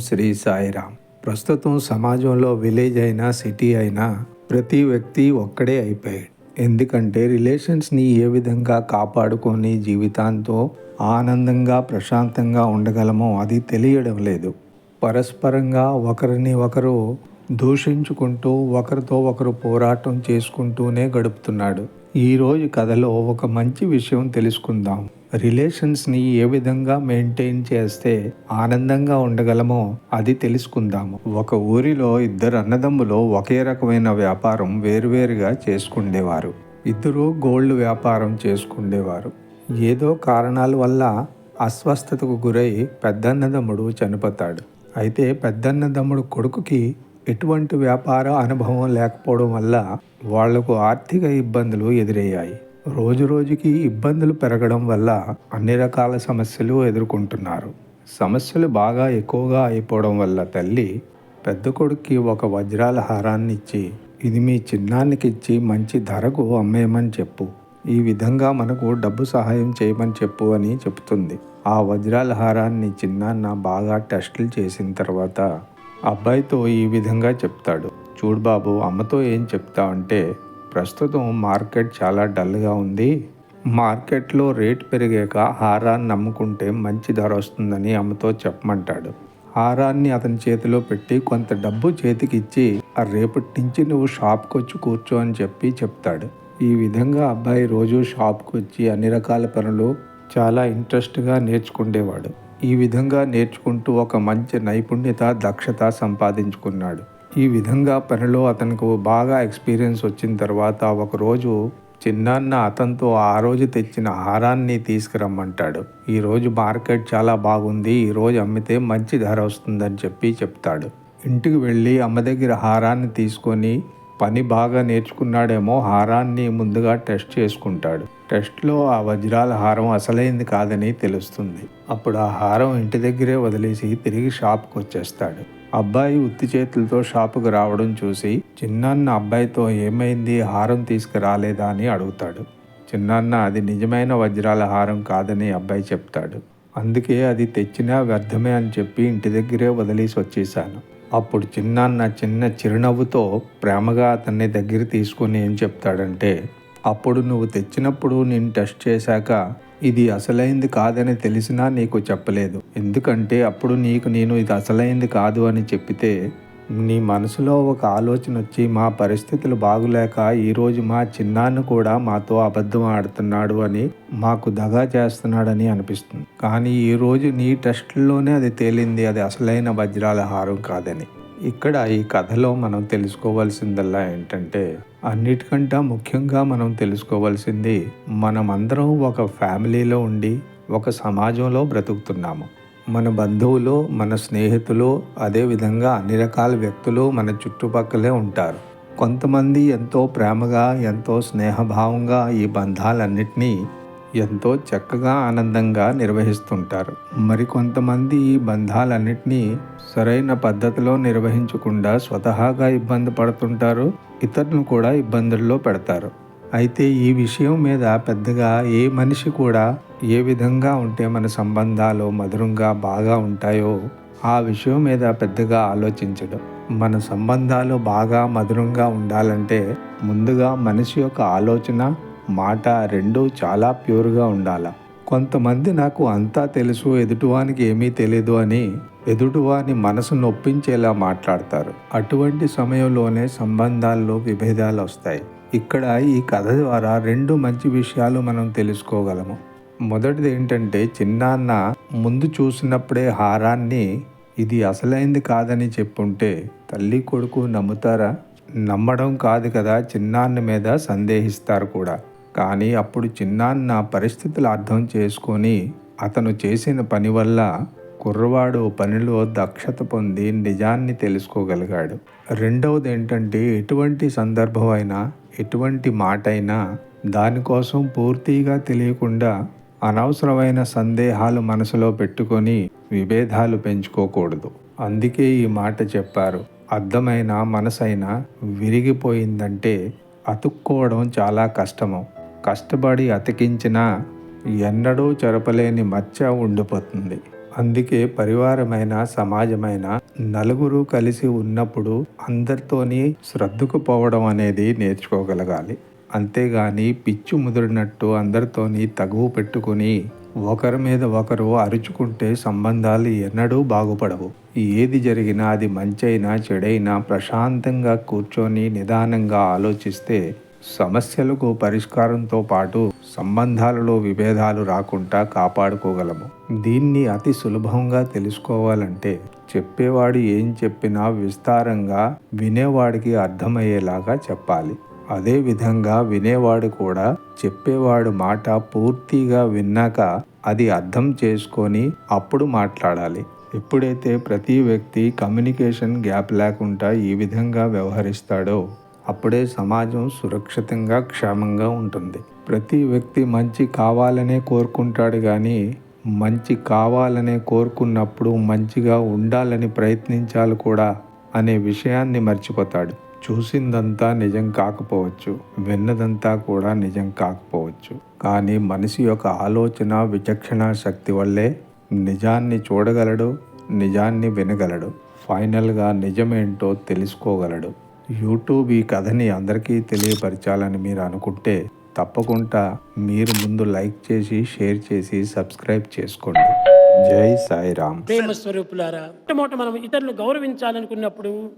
శ్రీ సాయిరామ్. ప్రస్తుతం సమాజంలో విలేజ్ అయినా సిటీ అయినా ప్రతి వ్యక్తి ఒక్కడే అయిపోయాడు. ఎందుకంటే రిలేషన్స్ని ఏ విధంగా కాపాడుకొని జీవితాంతో ఆనందంగా ప్రశాంతంగా ఉండగలమో అది తెలియడం లేదు. పరస్పరంగా ఒకరిని ఒకరు దూషించుకుంటూ ఒకరితో ఒకరు పోరాటం చేసుకుంటూనే గడుపుతున్నాడు. ఈరోజు కథలో ఒక మంచి విషయం తెలుసుకుందాం. రిలేషన్స్ని ఏ విధంగా మెయింటైన్ చేస్తే ఆనందంగా ఉండగలమో అది తెలుసుకుందాము. ఒక ఊరిలో ఇద్దరు అన్నదమ్ములు ఒకే రకమైన వ్యాపారం వేరువేరుగా చేసుకుండేవారు. ఇద్దరు గోల్డ్ వ్యాపారం చేసుకుండేవారు. ఏదో కారణాల వల్ల అస్వస్థతకు గురై పెద్దన్నదమ్ముడు చనిపోతాడు. అయితే పెద్దన్నదమ్ముడు కొడుకుకి ఎటువంటి వ్యాపార అనుభవం లేకపోవడం వల్ల వాళ్ళకు ఆర్థిక ఇబ్బందులు ఎదురయ్యాయి. రోజు రోజుకి ఇబ్బందులు పెరగడం వల్ల అన్ని రకాల సమస్యలు ఎదుర్కొంటున్నారు. సమస్యలు బాగా ఎక్కువగా అయిపోవడం వల్ల తల్లి పెద్ద కొడుక్కి ఒక వజ్రాల హారాన్ని ఇచ్చి ఇది మీ చిన్నానికి ఇచ్చి మంచి ధరకు అమ్మేయమని చెప్పు. ఈ విధంగా మనకు డబ్బు సహాయం చేయమని చెప్పు అని చెప్తుంది. ఆ వజ్రాల హారాన్ని చిన్నాన్న బాగా టెస్టులు చేసిన తర్వాత అబ్బాయితో ఈ విధంగా చెప్తాడు. చూడు బాబు అమ్మతో ఏం చెప్తా అంటే ప్రస్తుతం మార్కెట్ చాలా డల్గా ఉంది. మార్కెట్లో రేట్ పెరిగాక హారాన్ని నమ్ముకుంటే మంచి ధర వస్తుందని అమ్మతో చెప్పమంటాడు. హారాన్ని అతని చేతిలో పెట్టి కొంత డబ్బు చేతికి ఇచ్చి ఆ రేపటి నుంచి నువ్వు షాప్కి వచ్చి కూర్చో అని చెప్పి చెప్తాడు. ఈ విధంగా అబ్బాయి రోజు షాప్కి వచ్చి అన్ని రకాల పనులు చాలా ఇంట్రెస్ట్గా నేర్చుకుండేవాడు. ఈ విధంగా నేర్చుకుంటూ ఒక మంచి నైపుణ్యత దక్షత సంపాదించుకున్నాడు. ఈ విధంగా పనిలో అతనికి బాగా ఎక్స్పీరియన్స్ వచ్చిన తర్వాత ఒకరోజు చిన్నాన్న అతనితో ఆ రోజు తెచ్చిన హారాన్ని తీసుకురమ్మంటాడు. ఈరోజు మార్కెట్ చాలా బాగుంది ఈరోజు అమ్మితే మంచి ధర వస్తుందని చెప్పి చెప్తాడు. ఇంటికి వెళ్ళి అమ్మ దగ్గర హారాన్ని తీసుకొని పని బాగా నేర్చుకున్నాడేమో హారాన్ని ముందుగా టెస్ట్ చేసుకుంటాడు. టెస్ట్లో ఆ వజ్రాల హారం అసలైంది కాదని తెలుస్తుంది. అప్పుడు ఆ హారం ఇంటి దగ్గరే వదిలేసి తిరిగి షాప్కి వచ్చేస్తాడు అబ్బాయి ఉత్తి చేతులతో షాపుకు రావడం చూసి చిన్నాన్న అబ్బాయితో ఏమైంది? హారం తీసుకురాలేదా? అని అడుగుతాడు. చిన్నాన్న అది నిజమైన వజ్రాల హారం కాదని అబ్బాయి చెప్తాడు. అందుకే అది తెచ్చినా వ్యర్థమే అని చెప్పి ఇంటి దగ్గరే వదిలేసి వచ్చేసాను అప్పుడు చిన్నాన్న చిన్న చిరునవ్వుతో ప్రేమగా అతన్ని దగ్గర తీసుకొని ఏం చెప్తాడంటే అప్పుడు నువ్వు తెచ్చినప్పుడు నేను టెస్ట్ చేశాక ఇది అసలైంది కాదని తెలిసినా నీకు చెప్పలేదు. ఎందుకంటే అప్పుడు నీకు నేను ఇది అసలైంది కాదు అని చెప్పితే నీ మనసులో ఒక ఆలోచన వచ్చి మా పరిస్థితులు బాగులేక ఈరోజు మా చిన్నాన్న కూడా మాతో అబద్ధం ఆడుతున్నాడు అని మాకు దగా చేస్తున్నాడని అనిపిస్తుంది. కానీ ఈరోజు నీ టెస్ట్లోనే అది తేలింది. అది అసలైన వజ్రాల హారం కాదని. ఇక్కడ ఈ కథలో మనం తెలుసుకోవాల్సిందల్లా ఏంటంటే అన్నిటికంటే ముఖ్యంగా మనం తెలుసుకోవాల్సింది మనమందరం ఒక ఫ్యామిలీలో ఉండి ఒక సమాజంలో బ్రతుకుతున్నాము. మన బంధువులు మన స్నేహితులు అదేవిధంగా అన్ని రకాల వ్యక్తులు మన చుట్టుపక్కలే ఉంటారు. కొంతమంది ఎంతో ప్రేమగా ఎంతో స్నేహభావంగా ఈ బంధాలన్నిటినీ ఎంతో చక్కగా ఆనందంగా నిర్వహిస్తుంటారు. మరికొంతమంది ఈ బంధాలన్నింటినీ సరైన పద్ధతిలో నిర్వహించకుండా స్వతహాగా ఇబ్బంది పడుతుంటారు ఇతరులను కూడా ఇబ్బందుల్లో పెడతారు. అయితే ఈ విషయం మీద పెద్దగా ఏ మనిషి కూడా ఏ విధంగా ఉంటే మన సంబంధాలు మధురంగా బాగా ఉంటాయో ఆ విషయం మీద పెద్దగా ఆలోచించడం. మన సంబంధాలు బాగా మధురంగా ఉండాలంటే ముందుగా మనిషి యొక్క ఆలోచన మాట రెండూ చాలా ప్యూర్గా ఉండాల? కొంతమంది నాకు అంతా తెలుసు ఎదుటివానికి ఏమీ తెలియదు అని ఎదుటివాని మనసు నొప్పించేలా మాట్లాడతారు. అటువంటి సమయంలోనే సంబంధాల్లో విభేదాలు వస్తాయి. ఇక్కడ ఈ కథ ద్వారా రెండు మంచి విషయాలు మనం తెలుసుకోగలము. మొదటిది ఏంటంటే చిన్నాన్న ముందు చూసినప్పుడే హారాన్ని ఇది అసలైంది కాదని చెప్పుంటే తల్లి కొడుకు నమ్ముతారా? నమ్మడం కాదు కదా చిన్నాన్న మీద సందేహిస్తారు కూడా. కానీ అప్పుడు చిన్నాన్న పరిస్థితులు అర్థం చేసుకొని అతను చేసిన పని వల్ల కుర్రవాడు పనిలో దక్షత పొంది నిజాన్ని తెలుసుకోగలిగాడు. రెండవది ఏంటంటే ఎటువంటి సందర్భం అయినా ఎటువంటి మాట అయినా దానికోసం పూర్తిగా తెలియకుండా అనవసరమైన సందేహాలు మనసులో పెట్టుకొని విభేదాలు పెంచుకోకూడదు. అందుకే ఈ మాట చెప్పారు. అర్థమైన మనసైనా విరిగిపోయిందంటే అతుక్కోవడం చాలా కష్టము. కష్టపడి అతికించినా ఎన్నడూ చెరపలేని మచ్చ ఉండిపోతుంది. అందుకే పరివారమైన సమాజమైన నలుగురు కలిసి ఉన్నప్పుడు అందరితోని శ్రద్ధకుపోవడం అనేది నేర్చుకోగలగాలి. అంతేగాని పిచ్చు ముదిరినట్టు అందరితోని తగువు పెట్టుకుని ఒకరి మీద ఒకరు అరుచుకుంటే సంబంధాలు ఎన్నడూ బాగుపడవు. ఏది జరిగినా అది మంచైనా చెడైనా ప్రశాంతంగా కూర్చొని నిదానంగా ఆలోచిస్తే సమస్యలకు పరిష్కారంతో పాటు సంబంధాలలో విభేదాలు రాకుండా కాపాడుకోగలము. దీన్ని అతి సులభంగా తెలుసుకోవాలంటే చెప్పేవాడు ఏం చెప్పినా విస్తారంగా వినేవాడికి అర్థమయ్యేలాగా చెప్పాలి. అదే విధంగా వినేవాడు కూడా చెప్పేవాడు మాట పూర్తిగా విన్నాక అది అర్థం చేసుకొని అప్పుడు మాట్లాడాలి. ఎప్పుడైతే ప్రతి వ్యక్తి కమ్యూనికేషన్ గ్యాప్ లేకుండా ఈ విధంగా వ్యవహరిస్తాడో అప్పుడే సమాజం సురక్షితంగా క్షేమంగా ఉంటుంది. ప్రతి వ్యక్తి మంచి కావాలనే కోరుకుంటాడు కానీ మంచి కావాలనే కోరుకున్నప్పుడు మంచిగా ఉండాలని ప్రయత్నించాలి కూడా అనే విషయాన్ని మర్చిపోతాడు. చూసిందంతా నిజం కాకపోవచ్చు విన్నదంతా కూడా నిజం కాకపోవచ్చు. కానీ మనిషి యొక్క ఆలోచన విచక్షణ శక్తి వల్లే నిజాన్ని చూడగలడు నిజాన్ని వినగలడు. ఫైనల్గా నిజమేంటో తెలుసుకోగలడు. యూట్యూబ్ ఈ కథని అందరికీ తెలియపరచాలని మీరు అనుకుంటే తప్పకుండా మీరు ముందు లైక్ చేసి షేర్ చేసి సబ్స్క్రైబ్ చేసుకోండి. జై సాయిరామ్. ప్రేమ స్వరూపులారా మొట్టమొదట మనం ఇతరులను గౌరవించాలనుకున్నప్పుడు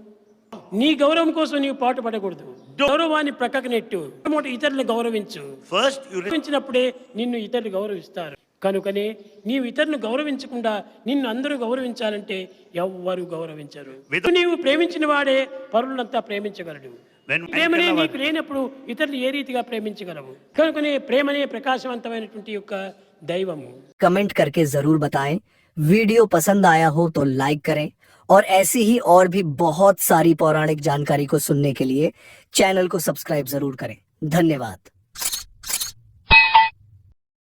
నీ గౌరవం కోసం నీవు పాటు పడకూడదు గౌరవాన్ని ప్రక్కకు నెట్టు. మొట్టమొదట ఇతరులను గౌరవించు. Re- గౌరవించినప్పుడే నిన్ను ఇతరులు గౌరవిస్తారు. కనుకనే నీవు ఇతరులను గౌరవించకుండా నిన్ను అందరూ గౌరవించాలంటే ఎవ్వరు గౌరవించరు With- నీవు ప్రేమించిన వాడే పరులంతా ప్రేమించగలడు When ప్రేమనే Venkatava- నీకు లేనప్పుడు ఇతరులు ఏ రీతిగా ప్రేమించగలవు కనుకనే ప్రేమనే ప్రకాశవంతమైనటువంటి యొక్క దైవము कमेंट करके जरूर बताएं वीडियो पसंद आया हो तो लाइक करें और ऐसी ही और भी बहुत सारी पौराणिक जानकारी को सुनने के लिए चैनल को सब्सक्राइब जरूर करें धन्यवाद